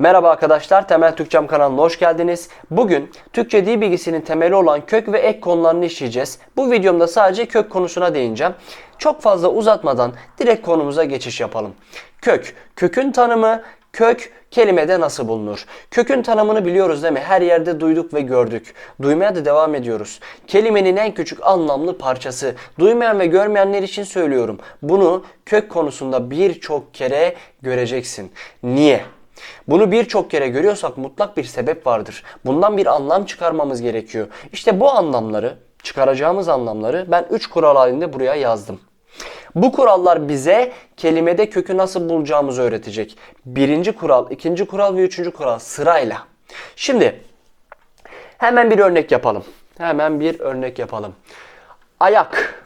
Merhaba arkadaşlar, Temel Türkçem kanalına hoş geldiniz. Bugün Türkçe dil bilgisinin temeli olan kök ve ek konularını işleyeceğiz. Bu videomda sadece kök konusuna değineceğim. Çok fazla uzatmadan direkt konumuza geçiş yapalım. Kök, kökün tanımı, kök kelimede nasıl bulunur? Kökün tanımını biliyoruz değil mi? Her yerde duyduk ve gördük. Duymaya da devam ediyoruz. Kelimenin en küçük anlamlı parçası. Duymayan ve görmeyenler için söylüyorum. Bunu kök konusunda birçok kere göreceksin. Niye? Bunu birçok kere görüyorsak mutlak bir sebep vardır. Bundan bir anlam çıkarmamız gerekiyor. İşte bu anlamları, çıkaracağımız anlamları ben 3 kural halinde buraya yazdım. Bu kurallar bize kelimede kökü nasıl bulacağımızı öğretecek. Birinci kural, ikinci kural ve üçüncü kural sırayla. Şimdi hemen bir örnek yapalım. Hemen bir örnek yapalım. Ayak.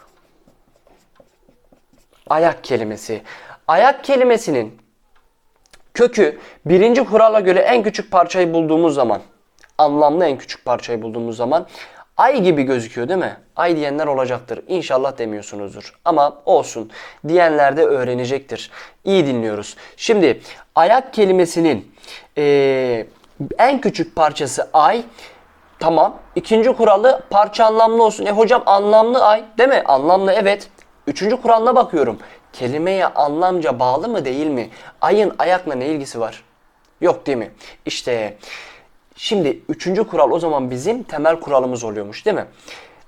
Ayak kelimesi. Ayak kelimesinin kökü birinci kurala göre en küçük parçayı bulduğumuz zaman, anlamlı en küçük parçayı bulduğumuz zaman ay gibi gözüküyor değil mi? Ay diyenler olacaktır. İnşallah demiyorsunuzdur. Ama olsun. Diyenler de öğrenecektir. İyi dinliyoruz. Şimdi ayak kelimesinin eee, en küçük parçası ay. Tamam. İkinci kuralı parça anlamlı olsun. E hocam anlamlı ay değil mi? Anlamlı evet. Üçüncü kuralına bakıyorum. Kelimeye anlamca bağlı mı değil mi? Ayın ayakla ne ilgisi var? Yok değil mi? İşte şimdi üçüncü kural o zaman bizim temel kuralımız oluyormuş değil mi?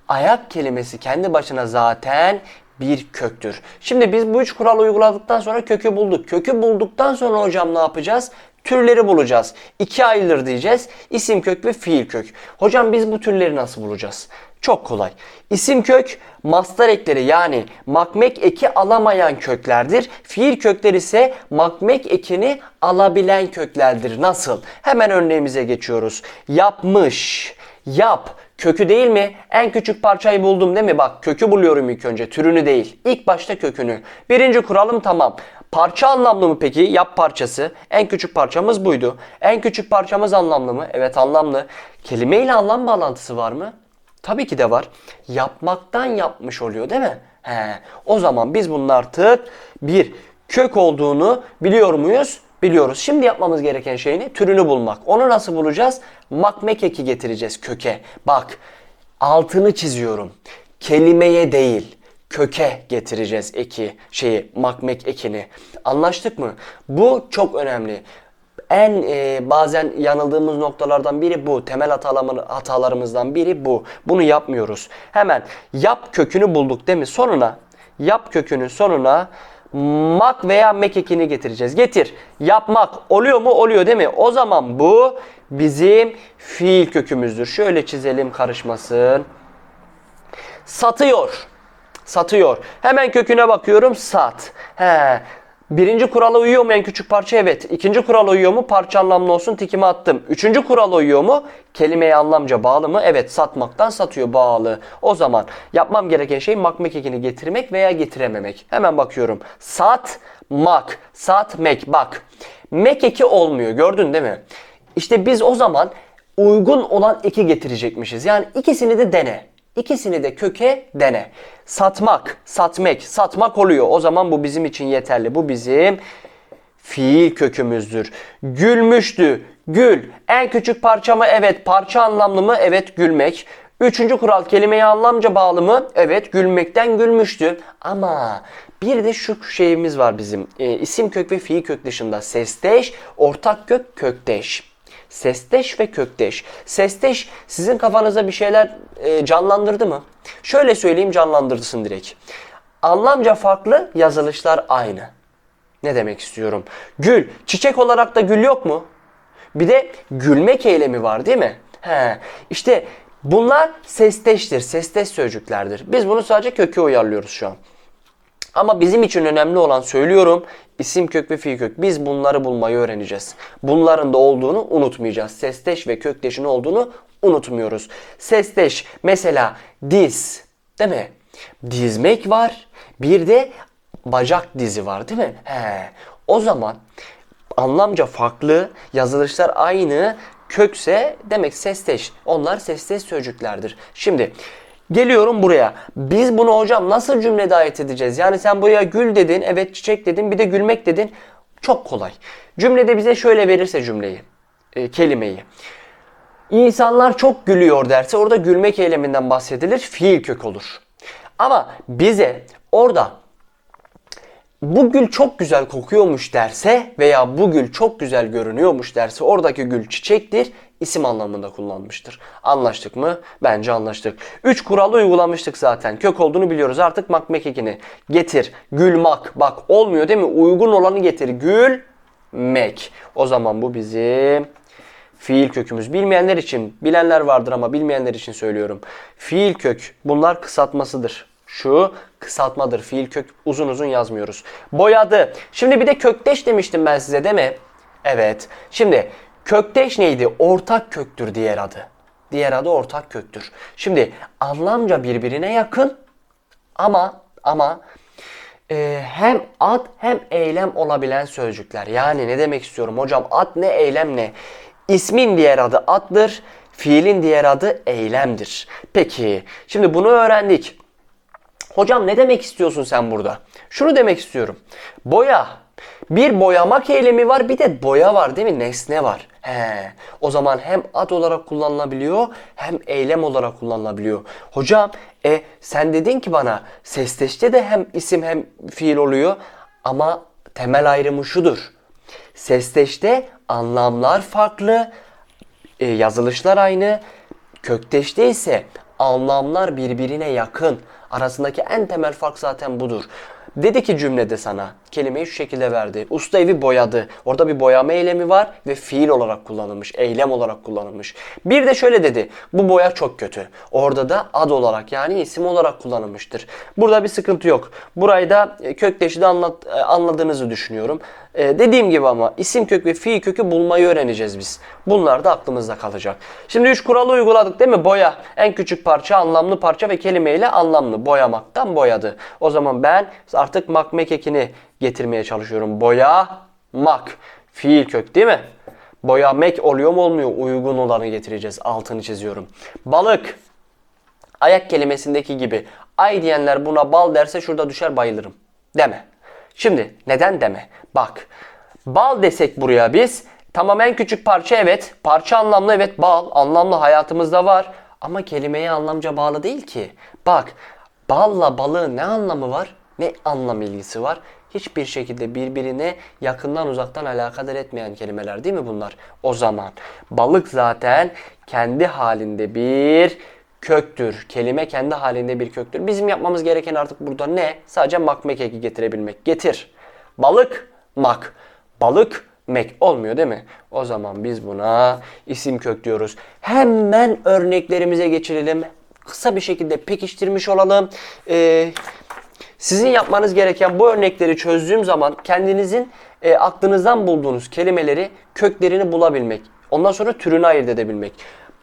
Ayak kelimesi kendi başına zaten bir köktür. Şimdi biz bu üç kuralı uyguladıktan sonra kökü bulduk. Kökü bulduktan sonra hocam ne yapacağız? Türleri bulacağız. İki ayrılır diyeceğiz. İsim kök ve fiil kök. Hocam biz bu türleri nasıl bulacağız? Çok kolay. İsim kök mastar ekleri yani makmek eki alamayan köklerdir. Fiil kökler ise makmek ekini alabilen köklerdir. Nasıl? Hemen örneğimize geçiyoruz. Yapmış, yap, kökü değil mi? En küçük parçayı buldum değil mi? Bak kökü buluyorum ilk önce, türünü değil. İlk başta kökünü. Birinci kuralım tamam. Parça anlamlı mı peki? Yap parçası. En küçük parçamız buydu. En küçük parçamız anlamlı mı? Evet anlamlı. Kelime ile anlam bağlantısı var mı? Tabii ki de var. Yapmaktan yapmış oluyor değil mi? He. O zaman biz bunun artık bir kök olduğunu biliyor muyuz? Biliyoruz. Şimdi yapmamız gereken şey ne? Türünü bulmak. Onu nasıl bulacağız? Makmek eki getireceğiz köke. Bak altını çiziyorum. Kelimeye değil köke getireceğiz eki şeyi makmek ekini. Anlaştık mı? Bu çok önemli. En e, bazen yanıldığımız noktalardan biri bu. Temel hatalarımı- hatalarımızdan biri bu. Bunu yapmıyoruz. Hemen yap kökünü bulduk değil mi? Sonuna yap kökünün sonuna mak veya mek getireceğiz. Getir. Yapmak oluyor mu? Oluyor değil mi? O zaman bu bizim fiil kökümüzdür. Şöyle çizelim karışmasın. Satıyor. Satıyor. Hemen köküne bakıyorum. Sat. He. Birinci kurala uyuyor mu en küçük parça? Evet. İkinci kurala uyuyor mu? Parça anlamlı olsun. Tikimi attım. Üçüncü kurala uyuyor mu? Kelimeye anlamca bağlı mı? Evet. Satmaktan satıyor. Bağlı. O zaman yapmam gereken şey makmek ekini getirmek veya getirememek. Hemen bakıyorum. Satmak. Satmek. Bak. Mek eki olmuyor. Gördün değil mi? İşte biz o zaman uygun olan eki getirecekmişiz. Yani ikisini de dene. İkisini de köke dene. Satmak, satmek, satmak oluyor. O zaman bu bizim için yeterli. Bu bizim fiil kökümüzdür. Gülmüştü. Gül. En küçük parça mı? Evet. Parça anlamlı mı? Evet. Gülmek. Üçüncü kural kelimeye anlamca bağlı mı? Evet. Gülmekten gülmüştü. Ama bir de şu şeyimiz var bizim. E, isim kök ve fiil kök dışında sesteş, ortak kök, kökteş. Sesteş ve kökteş. Sesteş sizin kafanıza bir şeyler e, canlandırdı mı? Şöyle söyleyeyim canlandırsın direkt. Anlamca farklı, yazılışlar aynı. Ne demek istiyorum? Gül, çiçek olarak da gül yok mu? Bir de gülmek eylemi var değil mi? He. İşte bunlar sesteştir, sesteş sözcüklerdir. Biz bunu sadece köke uyarlıyoruz şu an. Ama bizim için önemli olan söylüyorum isim kök ve fiil kök. Biz bunları bulmayı öğreneceğiz. Bunların da olduğunu unutmayacağız. Sesteş ve kökteşin olduğunu unutmuyoruz. Sesteş mesela diz değil mi? Dizmek var. Bir de bacak dizi var değil mi? He. O zaman anlamca farklı, yazılışlar aynı, kökse demek sesteş. Onlar sesteş sözcüklerdir. Şimdi Geliyorum buraya. Biz bunu hocam nasıl cümlede ait edeceğiz? Yani sen buraya gül dedin, evet çiçek dedin, bir de gülmek dedin. Çok kolay. Cümlede bize şöyle verirse cümleyi, e, kelimeyi. İnsanlar çok gülüyor derse orada gülmek eyleminden bahsedilir. Fiil kök olur. Ama bize orada bu gül çok güzel kokuyormuş derse veya bu gül çok güzel görünüyormuş derse oradaki gül çiçektir isim anlamında kullanmıştır. Anlaştık mı? Bence anlaştık. 3 kuralı uygulamıştık zaten. Kök olduğunu biliyoruz. Artık makmek ekini getir. Gülmak. Bak olmuyor değil mi? Uygun olanı getir. Gül mek. O zaman bu bizim fiil kökümüz. Bilmeyenler için, bilenler vardır ama bilmeyenler için söylüyorum. Fiil kök bunlar kısaltmasıdır. Şu kısaltmadır. Fiil kök uzun uzun yazmıyoruz. Boyadı. Şimdi bir de kökteş demiştim ben size değil mi? Evet. Şimdi kökteş neydi? Ortak köktür diğer adı. Diğer adı ortak köktür. Şimdi anlamca birbirine yakın ama ama e, hem ad hem eylem olabilen sözcükler. Yani ne demek istiyorum hocam? Ad ne eylem ne? İsmin diğer adı addır, fiilin diğer adı eylemdir. Peki şimdi bunu öğrendik. Hocam ne demek istiyorsun sen burada? Şunu demek istiyorum. Boya. Bir boyamak eylemi var bir de boya var değil mi? Nesne var. He. O zaman hem ad olarak kullanılabiliyor hem eylem olarak kullanılabiliyor. Hocam e sen dedin ki bana sesteşte de hem isim hem fiil oluyor ama temel ayrımı şudur. Sesteşte anlamlar farklı, e, yazılışlar aynı. Kökteşte ise anlamlar birbirine yakın. Arasındaki en temel fark zaten budur. Dedi ki cümlede sana kelimeyi şu şekilde verdi. Usta evi boyadı. Orada bir boyama eylemi var ve fiil olarak kullanılmış, eylem olarak kullanılmış. Bir de şöyle dedi. Bu boya çok kötü. Orada da ad olarak yani isim olarak kullanılmıştır. Burada bir sıkıntı yok. Burayı da e, kökteşide anlat, e, anladığınızı düşünüyorum. Ee, dediğim gibi ama isim kök ve fiil kökü bulmayı öğreneceğiz biz. Bunlar da aklımızda kalacak. Şimdi üç kuralı uyguladık değil mi? Boya. En küçük parça, anlamlı parça ve kelimeyle anlamlı. Boyamaktan boyadı. O zaman ben artık makmek ekini getirmeye çalışıyorum. Boya, mak. Fiil kök değil mi? Boyamek oluyor mu olmuyor? Uygun olanı getireceğiz. Altını çiziyorum. Balık. Ayak kelimesindeki gibi. Ay diyenler buna bal derse şurada düşer bayılırım. Deme. Şimdi neden deme? Bak bal desek buraya biz tamam en küçük parça evet parça anlamlı evet bal anlamlı hayatımızda var ama kelimeye anlamca bağlı değil ki. Bak balla balığın ne anlamı var ne anlam ilgisi var hiçbir şekilde birbirine yakından uzaktan alakadar etmeyen kelimeler değil mi bunlar? O zaman balık zaten kendi halinde bir köktür. Kelime kendi halinde bir köktür. Bizim yapmamız gereken artık burada ne? Sadece makmek eki getirebilmek. Getir. Balık, mak. Balık, mek olmuyor değil mi? O zaman biz buna isim kök diyoruz. Hemen örneklerimize geçirelim. Kısa bir şekilde pekiştirmiş olalım. Ee, sizin yapmanız gereken bu örnekleri çözdüğüm zaman kendinizin e, aklınızdan bulduğunuz kelimeleri köklerini bulabilmek. Ondan sonra türünü ayırt edebilmek.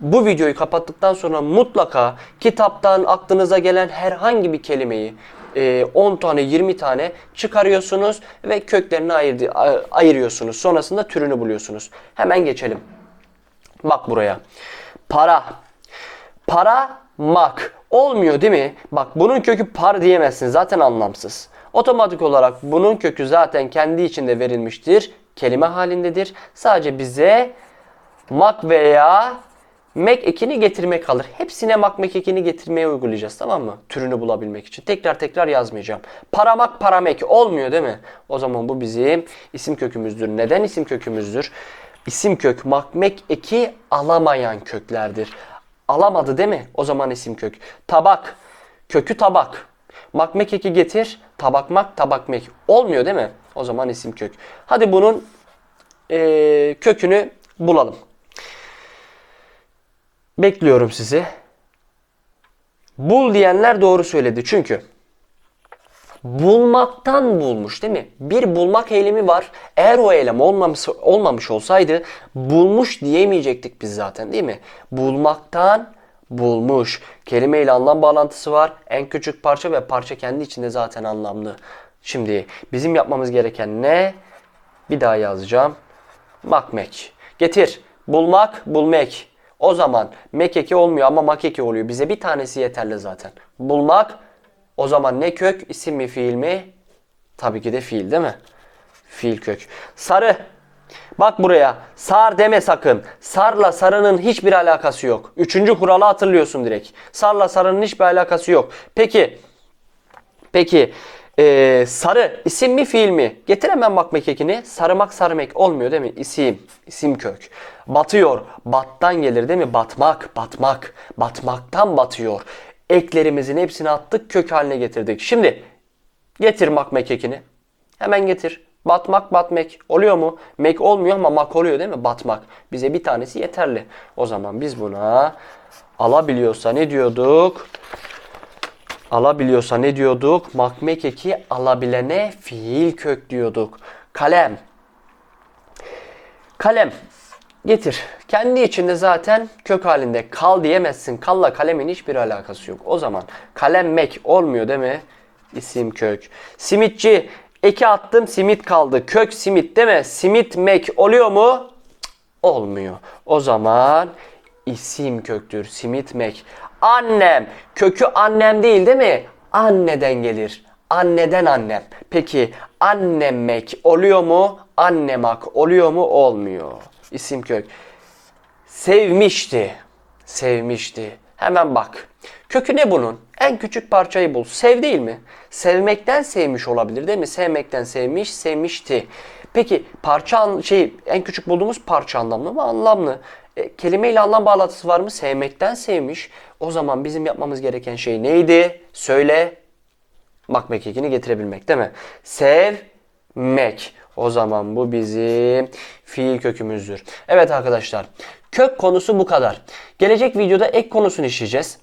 Bu videoyu kapattıktan sonra mutlaka kitaptan aklınıza gelen herhangi bir kelimeyi 10 tane 20 tane çıkarıyorsunuz ve köklerini ayırdı, ayırıyorsunuz. Sonrasında türünü buluyorsunuz. Hemen geçelim. Bak buraya. Para. Para mak. Olmuyor değil mi? Bak bunun kökü par diyemezsin. Zaten anlamsız. Otomatik olarak bunun kökü zaten kendi içinde verilmiştir. Kelime halindedir. Sadece bize mak veya mek ekini getirmek kalır. Hepsine mak mek ekini getirmeye uygulayacağız tamam mı? Türünü bulabilmek için. Tekrar tekrar yazmayacağım. Paramak paramek olmuyor değil mi? O zaman bu bizim isim kökümüzdür. Neden isim kökümüzdür? İsim kök makmek eki alamayan köklerdir. Alamadı değil mi? O zaman isim kök. Tabak. Kökü tabak. Makmek eki getir. Tabakmak tabakmek. Olmuyor değil mi? O zaman isim kök. Hadi bunun e, kökünü bulalım. Bekliyorum sizi. Bul diyenler doğru söyledi. Çünkü bulmaktan bulmuş değil mi? Bir bulmak eylemi var. Eğer o eylem olmamış, olmamış olsaydı bulmuş diyemeyecektik biz zaten değil mi? Bulmaktan bulmuş. Kelime ile anlam bağlantısı var. En küçük parça ve parça kendi içinde zaten anlamlı. Şimdi bizim yapmamız gereken ne? Bir daha yazacağım. Makmek. Getir. Bulmak, bulmak. O zaman mekeke olmuyor ama makeke oluyor. Bize bir tanesi yeterli zaten. Bulmak o zaman ne kök isim mi fiil mi? Tabii ki de fiil değil mi? fiil kök. Sarı. Bak buraya. Sar deme sakın. Sarla sarının hiçbir alakası yok. Üçüncü kuralı hatırlıyorsun direkt. Sarla sarının hiçbir alakası yok. Peki. Peki. Ee, sarı isim mi fiil mi? Getir hemen bak mekekini. Sarımak sarımek olmuyor değil mi? İsim. isim kök. Batıyor. Battan gelir değil mi? Batmak. Batmak. Batmaktan batıyor. Eklerimizin hepsini attık. Kök haline getirdik. Şimdi getir mak mekekini. Hemen getir. Batmak batmek oluyor mu? Mek olmuyor ama mak oluyor değil mi? Batmak. Bize bir tanesi yeterli. O zaman biz buna alabiliyorsa ne diyorduk? Alabiliyorsa ne diyorduk? Makmek eki alabilene fiil kök diyorduk. Kalem. Kalem. Getir. Kendi içinde zaten kök halinde kal diyemezsin. Kalla kalemin hiçbir alakası yok. O zaman kalemmek olmuyor değil mi? İsim kök. Simitçi. Eki attım simit kaldı. Kök simit değil mi? Simitmek oluyor mu? Cık, Olmuyor. O zaman isim köktür. Simitmek. Annem. Kökü annem değil değil mi? Anneden gelir. Anneden annem. Peki annemmek oluyor mu? Annemak oluyor mu? Olmuyor. İsim kök. Sevmişti. Sevmişti. Hemen bak. Kökü ne bunun? En küçük parçayı bul. Sev değil mi? Sevmekten sevmiş olabilir değil mi? Sevmekten sevmiş, sevmişti. Peki parça şey en küçük bulduğumuz parça anlamlı mı? Anlamlı. E, kelimeyle anlam bağlantısı var mı? Sevmekten sevmiş. O zaman bizim yapmamız gereken şey neydi? Söyle. Makmek ekini getirebilmek değil mi? Sevmek. O zaman bu bizim fiil kökümüzdür. Evet arkadaşlar. Kök konusu bu kadar. Gelecek videoda ek konusunu işleyeceğiz.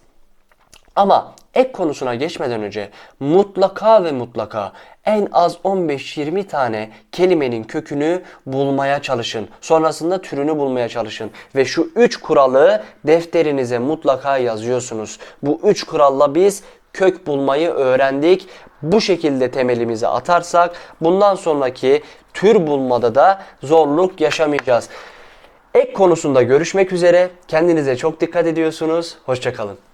Ama ek konusuna geçmeden önce mutlaka ve mutlaka en az 15-20 tane kelimenin kökünü bulmaya çalışın. Sonrasında türünü bulmaya çalışın. Ve şu 3 kuralı defterinize mutlaka yazıyorsunuz. Bu 3 kuralla biz kök bulmayı öğrendik. Bu şekilde temelimizi atarsak bundan sonraki tür bulmada da zorluk yaşamayacağız. Ek konusunda görüşmek üzere. Kendinize çok dikkat ediyorsunuz. Hoşçakalın.